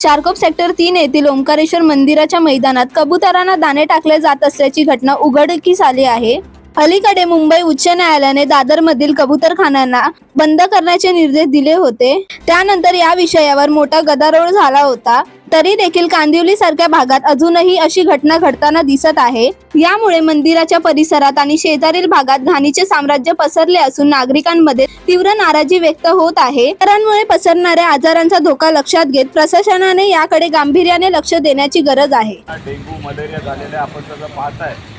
Charkop sector तीन येथील ओंकारेश्वर मंदिराच्या मैदानात कबुतरांना दाणे टाकले जात असल्याची घटना उघडकीस आली आहे. अलीकडे मुंबई उच्च न्यायालयाने दादरमधील कबूतरखान्यांना बंद करण्याचे निर्देश दिले होते. त्यानंतर या विषयावर मोठा गदारोळ झाला होता. तरी देखील कांदिवली सारख्या भागात अजूनही अशी घटना घडताना दिसत आहे. यामुळे मंदिराच्या परिसरात आणि शेजारील भागात घाणीचे साम्राज्य पसरले असून नागरिकांमध्ये तीव्र नाराजी व्यक्त होत आहे. पसरणाऱ्या आजारांचा धोका लक्षात घेत प्रशासनाने याकडे गांभीर्याने लक्ष देण्याची गरज आहे. डेंग्यू मलेरिया झालेलं आपण पाहत आहे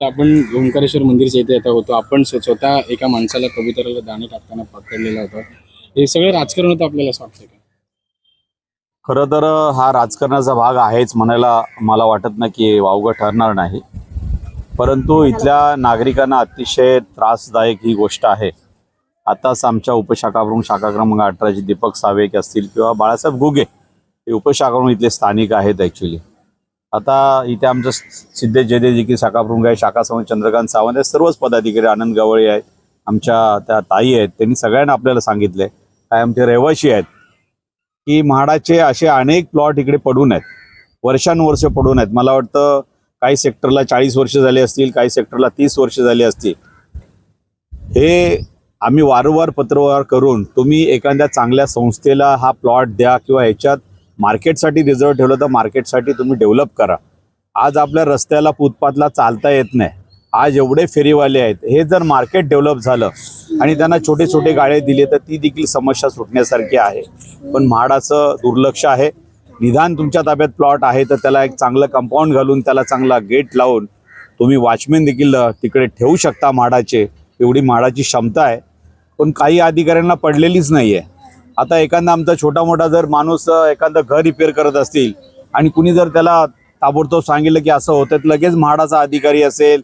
आपण ओंकारेश्वर मंदिरच्या इथे आता होतो. आपण स्वतः एका माणसाला कबुतराला दाणे टाकताना पकडलेला होता. हे सगळं राजकारण होतं आपल्याला असं वाटतं का? खरं तर हा राजकारणाचा भाग आहेच म्हणायला मला वाटत नाही की वावगं ठरणार नाही. परंतु इथल्या नागरिकांना अतिशय त्रासदायक ही गोष्ट आहे. आताच आमच्या उपशाखावरून शाखा क्रमांक अठराचे दीपक सावेक असतील किंवा बाळासाहेब गुगे हे उपशाखावरून इथले स्थानिक आहेत ॲक्च्युली आता इथे आमचं सिद्धेश जयदेवजी की शाखा आहे शाखा सावंत चंद्रकांत सावंत आहे सर्वच पदाधिकारी आनंद गवळी आहेत आमच्या त्या ताई आहेत त्यांनी सगळ्यांना आपल्याला सांगितले. काय आमचे रहिवाशी आहेत की म्हाडाचे असे अनेक प्लॉट इकडे पडून आहेत वर्षानुवर्ष पडून आहेत. मला वाटतं काही सेक्टरला चाळीस वर्ष झाली असतील काही सेक्टरला तीस वर्ष झाली असतील. हे आम्ही वारंवार पत्रव्यवहार करून तुम्ही एखाद्या चांगल्या संस्थेला हा प्लॉट द्या किंवा ह्याच्यात मार्केटसाठी रिझर्व ठेवलं तर मार्केटसाठी तुम्ही डेव्हलप करा. आज आपल्या रस्त्याला फुटपाथला चालता येत नाही. आज एवढे फेरीवाले आहेत. हे जर मार्केट डेव्हलप झालं आणि त्यांना छोटे छोटे गाळे दिले तर ती देखील समस्या सुटण्यासारखी आहे. पण म्हाडाचं दुर्लक्ष आहे. निदान तुमच्या ताब्यात प्लॉट आहे तर त्याला एक चांगलं कंपाऊंड घालून त्याला चांगला गेट लावून तुम्ही वॉचमॅन देखील तिकडे ठेवू शकता म्हाडाचे. एवढी म्हाडाची क्षमता आहे. पण काही अधिकाऱ्यांना पडलेलीच नाही आहे आता एखादा आमचा छोटा मोठा जर माणूस एखादं घर रिपेअर करत असतील आणि कुणी जर त्याला ताबडतोब सांगितलं की असं होतं लगेच म्हाडाचा अधिकारी असेल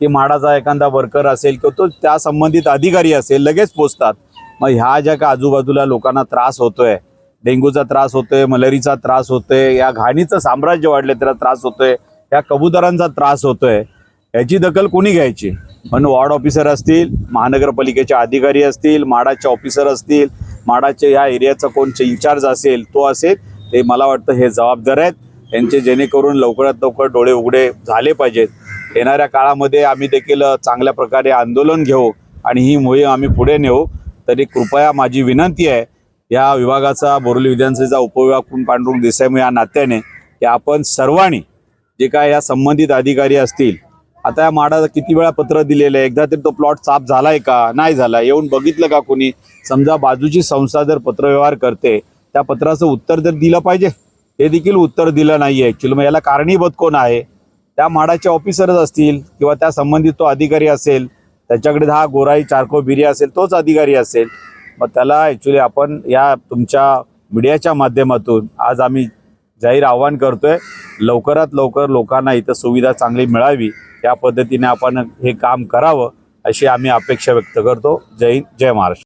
की म्हाडाचा एखादा वर्कर असेल किंवा तो त्या संबंधित अधिकारी असेल लगेच पोचतात. मग ह्या ज्या का आजूबाजूला लोकांना त्रास होतोय डेंग्यूचा त्रास होतोय मलेरीचा त्रास होतोय या घाणीचं साम्राज्य वाढले त्याला त्रास होतोय या कबुतरांचा त्रास होतोय याची दखल कोणी घ्यायची? पण वॉर्ड ऑफिसर असतील महानगरपालिकेचे अधिकारी असतील माडाचे ऑफिसर असतील माडाचे या एरियाचा कोण इन्चार्ज असेल तो असेल ते मला वाटतं हे जबाबदार आहेत. त्यांचे जेणेकरून लवकरात लवकर डोळे उघडे झाले पाहिजेत. येणाऱ्या काळामध्ये आम्ही देखील चांगल्या प्रकारे आंदोलन घेऊ आणि ही मोहीम आम्ही पुढे नेऊ. तरी कृपया माझी विनंती आहे या विभागाचा बोरली विधानसभेचा उपविभाग कुण पांडुरंग देसाई या नात्याने की आपण सर्वांनी जे काय या संबंधित अधिकारी असतील आता या माडाला किती वेळा पत्र दिलेलं आहे? एकदा तरी तो प्लॉट साफ झालाय का? नाही झाला येऊन बघितलं का कोणी? समजा बाजूची संस्था जर पत्रव्यवहार करते त्या पत्राचं उत्तर जर दिलं पाहिजे? हे देखील उत्तर दिलं नाही आहे ॲक्च्युली मग याला कारणीभूत कोण आहे? त्या माडाचे ऑफिसरच असतील किंवा त्या संबंधित तो अधिकारी असेल त्याच्याकडे हा गोराई चारको बिरी असेल तोच अधिकारी असेल. मग त्याला ॲक्च्युली आपण या तुमच्या मीडियाच्या माध्यमातून आज आम्ही जाहीर आव्हान करतोय. लवकरात लवकर लोकांना इथं सुविधा चांगली मिळावी या पद्धतीने आपण हे काम करावं अशी आम्ही अपेक्षा व्यक्त करतो. जय हिंद जय महाराष्ट्र.